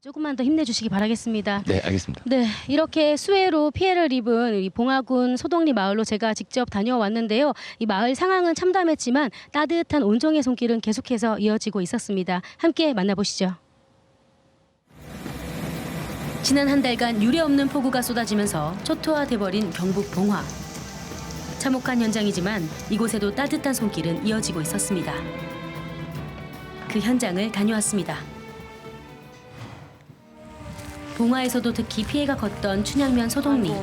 조금만 더 힘내주시기 바라겠습니다. 네, 알겠습니다. 네, 이렇게 수해로 피해를 입은 이 봉화군 소동리 마을로 제가 직접 다녀왔는데요. 이 마을 상황은 참담했지만 따뜻한 온정의 손길은 계속해서 이어지고 있었습니다. 함께 만나보시죠. 지난 한 달간 유례 없는 폭우가 쏟아지면서 초토화돼버린 경북 봉화. 참혹한 현장이지만 이곳에도 따뜻한 손길은 이어지고 있었습니다. 그 현장을 다녀왔습니다. 봉화에서도 특히 피해가 컸던 춘향면 소동리.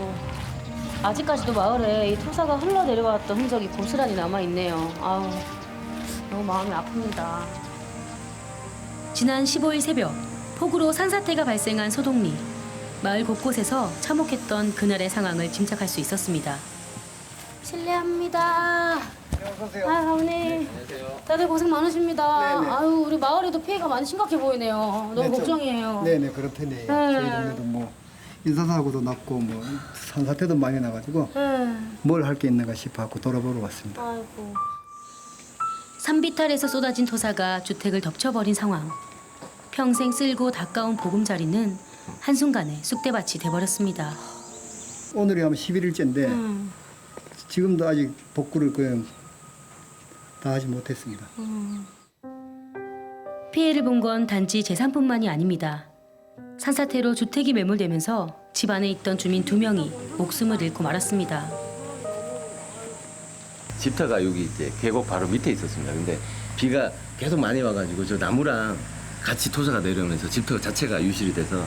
아직까지도 마을에 이 토사가 흘러내려왔던 흔적이 고스란히 남아 있네요. 아우 너무 마음이 아픕니다. 지난 15일 새벽 폭우로 산사태가 발생한 소동리. 마을 곳곳에서 참혹했던 그날의 상황을 짐작할 수 있었습니다. 실례합니다. 어서오세요. 아, 어머니. 다들 고생 많으십니다. 네네. 아유, 우리 마을에도 피해가 많이 심각해 보이네요. 너무 네, 좀- 걱정이에요. 네네 그렇더니 저희 동네도 뭐 인사사고도 났고 뭐 산사태도 많이 나가지고 네. 뭘 할 게 있는가 싶어 갖고 돌아보러 왔습니다. 아이고. 산비탈에서 쏟아진 토사가 주택을 덮쳐버린 상황. 평생 쓸고 닦아온 보금자리는 한순간에 쑥대밭이 돼버렸습니다. 오늘이 아마 11일째인데 음, 지금도 아직 복구를 그냥 다 하지 못했습니다. 음. 피해를 본 건 단지 재산뿐만이 아닙니다. 산사태로 주택이 매몰되면서 집 안에 있던 주민 두 명이 목숨을 잃고 말았습니다. 집터가 여기 이제 계곡 바로 밑에 있었습니다. 근데 비가 계속 많이 와가지고 저 나무랑 같이 토사가 내려오면서 집터 자체가 유실이 돼서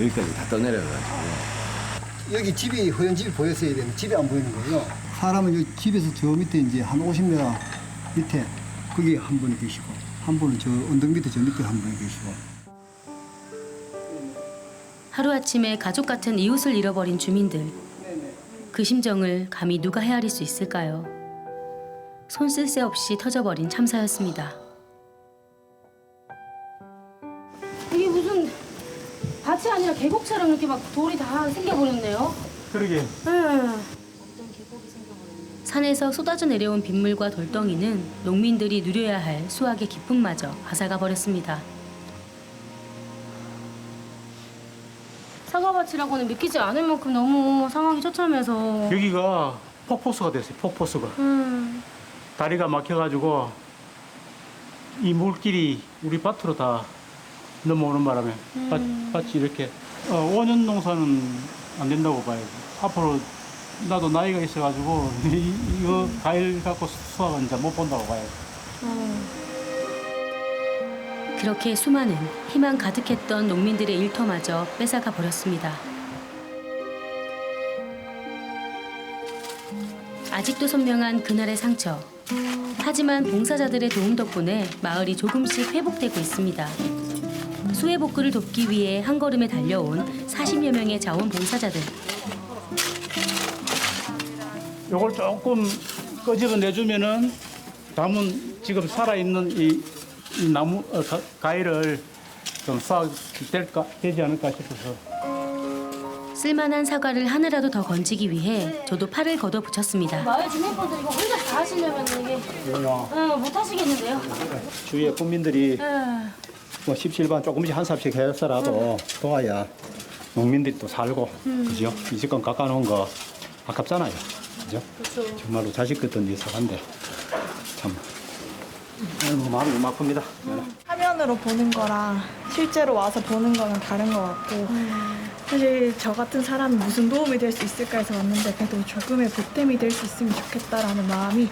여기까지 다 떠내려가지고 여기 집이 허연 집이 보였어야 되는데 집이 안 보이는 거예요. 사람은 이 집에서 저 밑에 이제 한 50m 밑에 거기 한 분이 계시고 한 분은 저 언덕 밑에 저 밑에 한 분이 계시고 하루아침에 가족 같은 이웃을 잃어버린 주민들. 그 심정을 감히 누가 헤아릴 수 있을까요? 손 쓸 새 없이 터져버린 참사였습니다. 이게 무슨 밭이 아니라 계곡처럼 이렇게 막 돌이 다 생겨버렸네요. 그러게 산에서 쏟아져 내려온 빗물과 돌덩이는 농민들이 누려야 할 수확의 기쁨마저 앗아가 버렸습니다. 사과밭이라고는 믿기지 않을 만큼 너무 상황이 처참해서. 여기가 폭포수가 됐어요 폭포수가 음, 다리가 막혀가지고 이 물길이 우리 밭으로 다 넘어오는 바람에 밭, 밭이 이렇게 어, 5년 농사는 안 된다고 봐야지 앞으로 나도 나이가 있어가지고 이, 이거 과일 갖고 수확은 이제 못 본다고 봐야지 그렇게 수많은 희망 가득했던 농민들의 일터마저 뺏어가 버렸습니다. 아직도 선명한 그날의 상처. 하지만 봉사자들의 도움 덕분에 마을이 조금씩 회복되고 있습니다. 수해 복구를 돕기 위해 한 걸음에 달려온 40여 명의 자원봉사자들. 요걸 조금 끄집어 내주면은 남은 지금 살아있는 이, 이 나무 어, 가, 과일을 좀 수확될까 되지 않을까 싶어서 쓸만한 사과를 하나라도 더 건지기 위해 저도 팔을 걷어붙였습니다. 마을 주민분들 이거 혼자 다 하시려면 이게 요요 어, 못 하시겠는데요? 주위에 국민들이 네. 뭐 17반 조금씩 한 삽씩 해서라도 도와야 농민들이 또 살고 그죠? 이 집권 깎아놓은 거 아깝잖아요 그죠? 정말로 자식 같은 일 사간데 참 아이고 마음이 좀 아픕니다 화면으로 보는 거랑 실제로 와서 보는 거는 다른 것 같고 사실 저 같은 사람이 무슨 도움이 될 수 있을까 해서 왔는데 그래도 조금의 보탬이 될 수 있으면 좋겠다라는 마음이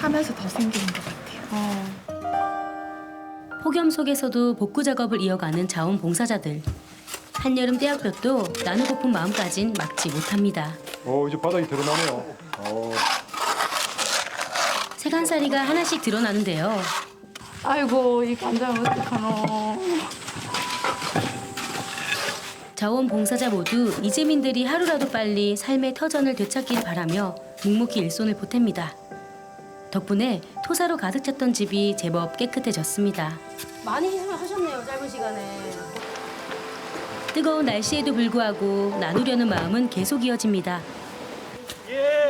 하면서 더 생기는 것 같아요. 폭염 속에서도 복구 작업을 이어가는 자원봉사자들. 한여름 떼약볕도 나누고픈 마음까진 막지 못합니다. 오 이제 바닥이 드러나네요 세간살이가 하나씩 드러나는데요. 아이고 이 감자는 어떡하노 자원봉사자 모두 이재민들이 하루라도 빨리 삶의 터전을 되찾길 바라며 묵묵히 일손을 보탭니다. 덕분에 토사로 가득 찼던 집이 제법 깨끗해졌습니다. 많이 희생을 하셨네요, 짧은 시간에. 뜨거운 날씨에도 불구하고 나누려는 마음은 계속 이어집니다.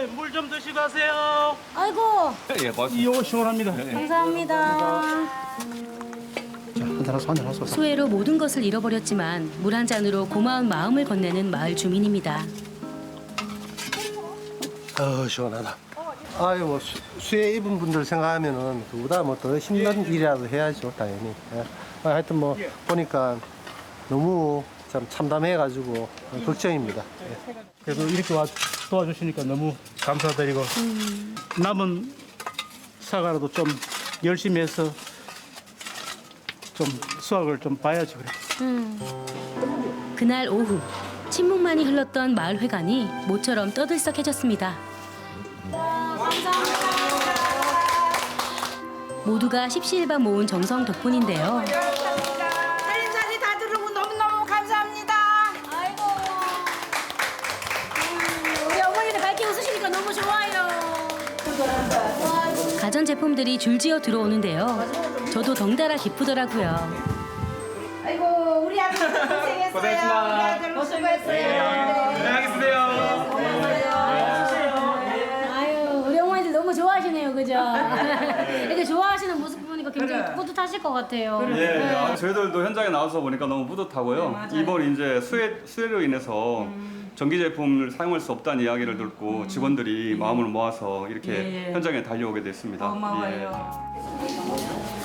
예 물 좀 드시고 가세요 아이고, 이거 시원합니다 감사합니다. 자, 한잔 하소 한잔 하소. 소외로 모든 것을 잃어버렸지만 물 한 잔으로 고마운 마음을 건네는 마을 주민입니다. 어 시원하다. 아유 뭐 수- 수해 입은 분들 생각하면은 그보다 뭐 더 힘든 일이라도 해야죠 당연히. 예. 아, 하여튼 뭐 보니까 너무 참 참담해가지고 걱정입니다. 예. 그래도 이렇게 와 도와주시니까 너무 감사드리고 남은 사과라도 좀 열심히 해서 좀 수확을 좀 봐야지 그래. 그날 오후 침묵만이 흘렀던 마을 회관이 모처럼 떠들썩해졌습니다. 모두가 십시일반 모은 정성 덕분인데요. 가전 제품들이 줄지어 들어오는데요. 저도 덩달아 기쁘더라고요. 아이고 우리 아들 고생했어요. 고생했습니다. 우리 아들 수고했어요. 아유, 우리 어머니들 너무 좋아하시네요, 그죠? 이렇게 좋아하시는 모습 보니까 굉장히 뿌듯하실 것 같아요. 예, 아, 저희들도 현장에 나와서 보니까 너무 뿌듯하고요. 이번 이제 수해 수해로 인해서 전기 제품을 사용할 수 없다는 이야기를 듣고 직원들이 마음을 모아서 이렇게 현장에 달려오게 됐습니다. 예.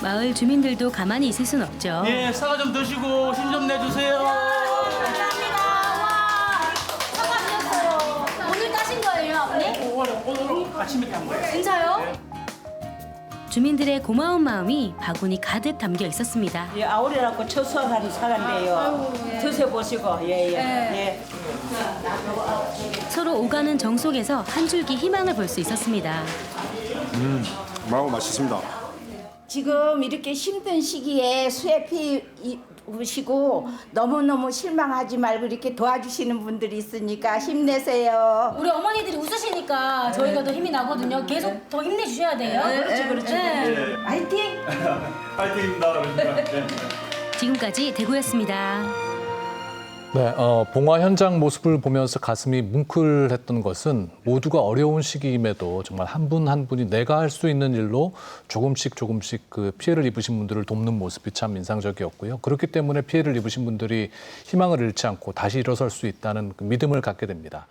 마을 주민들도 가만히 있을 순 없죠. 예, 사과 좀 드시고 힘좀 내주세요. 감사합니다. 와. 사과드렸어요. 오늘 따신 거예요, 아버님? 오늘 오늘 아침에 한 거예요. 진짜요? 주민들의 고마운 마음이 바구니 가득 담겨 있었습니다. 예, 아우리라고 첫 수확한 사과인데요. 드셔보시고, 예, 예. 예. 서로 오가는 정 속에서 한 줄기 희망을 볼 수 있었습니다. 마구 맛있습니다. 지금 이렇게 힘든 시기에 수해 피 우시고 너무너무 실망하지 말고 이렇게 도와주시는 분들이 있으니까 힘내세요. 우리 어머니들이 웃으시니까 저희가 더 힘이 나거든요. 계속 더 힘내주셔야 돼요. 그렇죠, 그렇죠. 화이팅! 파이팅입니다. 지금까지 대구였습니다. 네, 어, 봉화 현장 모습을 보면서 가슴이 뭉클했던 것은 모두가 어려운 시기임에도 정말 한분한 분이 내가 할 수 있는 일로 조금씩 조금씩 그 피해를 입으신 분들을 돕는 모습이 참 인상적이었고요. 그렇기 때문에 피해를 입으신 분들이 희망을 잃지 않고 다시 일어설 수 있다는 그 믿음을 갖게 됩니다.